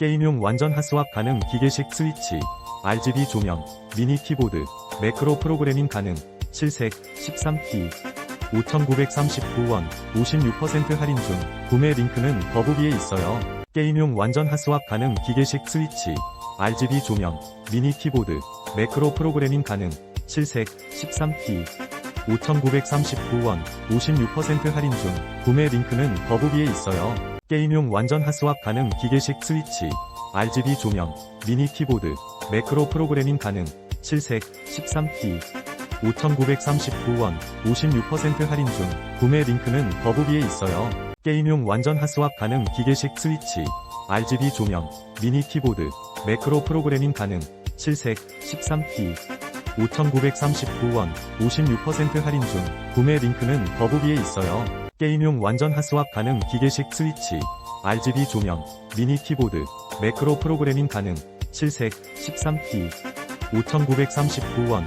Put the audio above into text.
게임용 완전 핫스왑 가능 기계식 스위치, RGB 조명, 미니 키보드, 매크로 프로그래밍 가능, 실색, 13T, 5,939원, 56% 할인 중, 구매 링크는 더보기에 있어요. 게임용 완전 핫스왑 가능 기계식 스위치, RGB 조명, 미니 키보드, 매크로 프로그래밍 가능, 실색, 13T, 5,939원, 56% 할인 중, 구매 링크는 더보기에 있어요. 게임용 완전 핫스왑 가능 기계식 스위치, RGB 조명, 미니 키보드, 매크로 프로그래밍 가능, 실색, 13T, 5,939원, 56% 할인 중, 구매 링크는 더보기에 있어요. 게임용 완전 핫스왑 가능 기계식 스위치, RGB 조명, 미니 키보드, 매크로 프로그래밍 가능, 실색, 13T, 5,939원, 56% 할인 중, 구매 링크는 더보기에 있어요. 게임용 완전 핫스왑 가능 기계식 스위치, RGB 조명, 미니 키보드, 매크로 프로그래밍 가능, 실색, 13T, 5,939원,